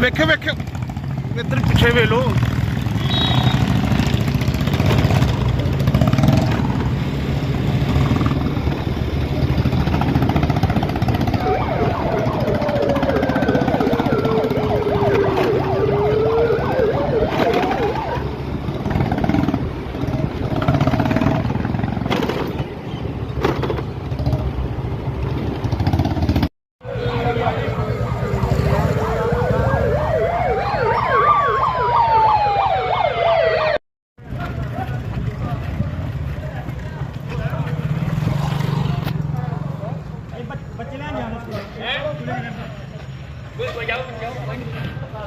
ਵੇਖੇ ਵੇਖੇ। ਇੱਧਰ ਪਿੱਛੇ ਵੇਲੋ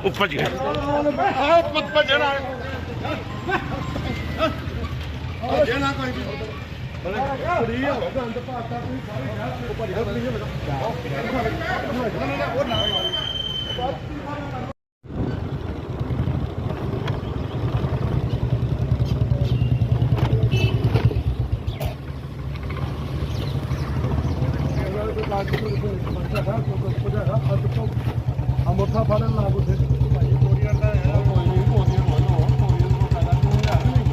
ਉੱਪਰ ਜੀ। ਆਹ ਪਤ ਭਜਣਾ ਜਨਾ ਕੋਈ ਫਰੀ ਹੋ ਗੰਦ ਪਾਤਾ ਤੁਸੀਂ ਸਾਰੇ ਉੱਪਰ ਹੀ ਫਰੀ ਹੋ ਅਮਰਥਾ ਫੜਨ ਲਾ ਬੁੱਥੇ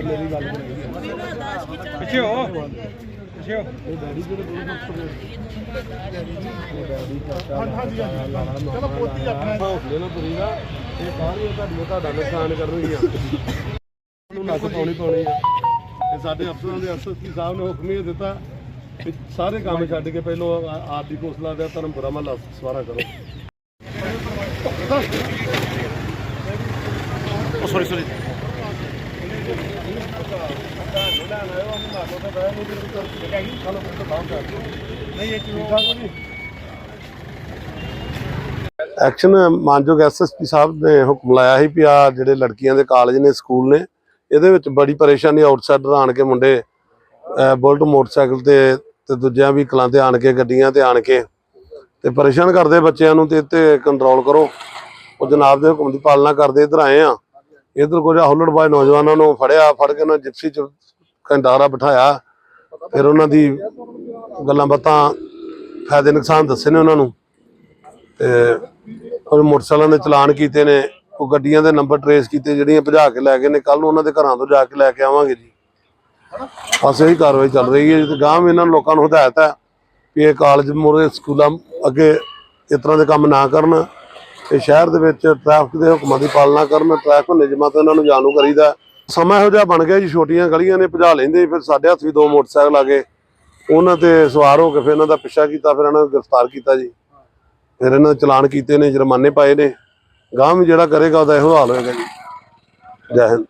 ਮੇਰੀ ਗੱਲ ਪਿੱਛੇ ਹੋ। ਪਿੱਛੇ ਹੋ। ਇਹ ਡੈਡੀ ਜਿਹੜੇ ਗੁਰੂ ਚਲੋ ਪੋਤੀ ਆਪਣਾ ਹੌਸਲੇ ਨਾਲ ਤੁਰੀ ਨਾ ਇਹ ਸਾਰੀਆਂ ਤੁਹਾਡੀਆਂ ਤੁਹਾਡਾ ਨੁਕਸਾਨ ਕਰਨਗੀਆਂ ਨੂੰ ਨੱਕ ਪਾਉਣੀ ਪਾਉਣੀ ਆ ਤੇ ਸਾਡੇ ਅਫਸਰਾਂ ਦੇ ਐਸਐਸਪੀ ਸਾਹਿਬ ਨੇ ਹੁਕਮ ਇਹ ਦਿੱਤਾ ਕਿ ਸਾਰੇ ਕੰਮ ਛੱਡ ਕੇ ਪਹਿਲੋਂ ਆ- ਆਪ ਦੀ ਕੋਸਲਾ ਦਾ ਧਰਮਪੁਰਾ ਮਹੱਲਾ ਸਵਾਰਾ ਕਰੋ। ਉਹ ਸੌਰੀ ਸੌਰੀ ਐਕਸ਼ਨ ਮਾਨਯੋਗ ਐਸਐਸਪੀ ਸਾਹਿਬ ਨੇ ਹੁਕਮ ਲਾਇਆ ਸੀ ਵੀ ਆ ਜਿਹੜੇ ਲੜਕੀਆਂ ਦੇ ਕਾਲਜ ਨੇ ਸਕੂਲ ਨੇ, ਇਹਦੇ ਵਿੱਚ ਬੜੀ ਪਰੇਸ਼ਾਨੀ ਆਊਟਸਾਈਡਰ ਆਣ ਕੇ ਮੁੰਡੇ ਬੁਲਟ ਮੋਟਰਸਾਈਕਲ ਤੇ ਤੇ ਦੂਜਿਆਂ ਵੀ ਕਲਾਂ ਤੇ ਆਣ ਕੇ, ਗੱਡੀਆਂ ਤੇ ਆਣ ਕੇ, ਤੇ ਪਰੇਸ਼ਾਨ ਕਰਦੇ ਬੱਚਿਆਂ ਨੂੰ ਤੇ ਇੱਥੇ ਕੰਟਰੋਲ ਕਰੋ। ਉਹ ਜਨਾਬ ਦੇ ਹੁਕਮ ਦੀ ਪਾਲਣਾ ਕਰਦੇ, ਇੱਧਰ ਆਏ ਆ। ਇੱਧਰ ਕੁਝ ਹੁੱਲੜਬਾਜ਼ ਨੌਜਵਾਨਾਂ ਨੂੰ ਫੜਿਆ, ਫੜ ਕੇ ਉਹਨਾਂ ਜਿਪਸੀ ਚ ਕੰਡਾਰਾ ਬਿਠਾਇਆ। ਫਿਰ ਉਹਨਾਂ ਦੀ ਗੱਲਾਂ ਬਾਤਾਂ ਫਾਇਦੇ ਨੁਕਸਾਨ ਦੱਸੇ ਨੇ ਉਹਨਾਂ ਨੂੰ। ਤੇ ਉਹ ਮੋਟਰਸਾਈਕਲਾਂ ਦੇ ਚਲਾਨ ਕੀਤੇ ਨੇ, ਉਹ ਗੱਡੀਆਂ ਦੇ ਨੰਬਰ ਟਰੇਸ ਕੀਤੇ, ਜਿਹੜੀਆਂ ਭਜਾ ਕੇ ਲੈ ਗਏ ਨੇ ਕੱਲ ਨੂੰ ਉਹਨਾਂ ਦੇ ਘਰਾਂ ਤੋਂ ਜਾ ਕੇ ਲੈ ਕੇ ਆਵਾਂਗੇ ਜੀ। ਬਸ ਇਹੀ ਕਾਰਵਾਈ ਚੱਲ ਰਹੀ ਹੈ ਤੇ ਗਾਂਵ ਇਹਨਾਂ ਲੋਕਾਂ ਨੂੰ ਹਦਾਇਤ ਹੈ ਵੀ ਇਹ ਕਾਲਜ ਮੋਰੇ ਸਕੂਲਾਂ ਅੱਗੇ ਇਸ ਤਰ੍ਹਾਂ ਦੇ ਕੰਮ ਨਾ ਕਰਨ। ਇਹ ਸ਼ਹਿਰ ਦੇ ਵਿੱਚ ਟ੍ਰੈਫਿਕ ਦੇ ਹੁਕਮਾਂ ਦੀ ਪਾਲਣਾ ਕਰਨ ਟ੍ਰੈਫਿਕ ਨਿਯਮਾਂ ਤੋਂ ਇਹਨਾਂ ਨੂੰ ਜਾਣੂ ਕਰੀਦਾ ਸਮਾਂ ਇਹੋ ਜਿਹਾ ਬਣ ਗਿਆ ਜੀ, ਛੋਟੀਆਂ ਗਲੀਆਂ ਨੇ, ਭਜਾ ਲੈਂਦੇ, ਫਿਰ ਸਾਡੇ ਹੱਥ ਵੀ ਦੋ ਮੋਟਰਸਾਈਕਲ ਆ ਗਏ। ਉਹਨਾਂ ਤੇ ਸਵਾਰ ਹੋ ਕੇ ਫਿਰ ਇਹਨਾਂ ਦਾ ਪਿੱਛਾ ਕੀਤਾ, ਫਿਰ ਇਹਨਾਂ ਨੂੰ ਗ੍ਰਿਫਤਾਰ ਕੀਤਾ ਜੀ। ਫਿਰ ਇਹਨਾਂ ਦੇ ਚਲਾਨ ਕੀਤੇ ਨੇ, ਜੁਰਮਾਨੇ ਪਾਏ ਨੇ। ਗਾਂਵ ਵੀ ਜਿਹੜਾ ਕਰੇਗਾ, ਉਹਦਾ ਇਹੋ ਹਾਲ ਹੋਏਗਾ ਜੀ। ਜੈ ਹਿੰਦ।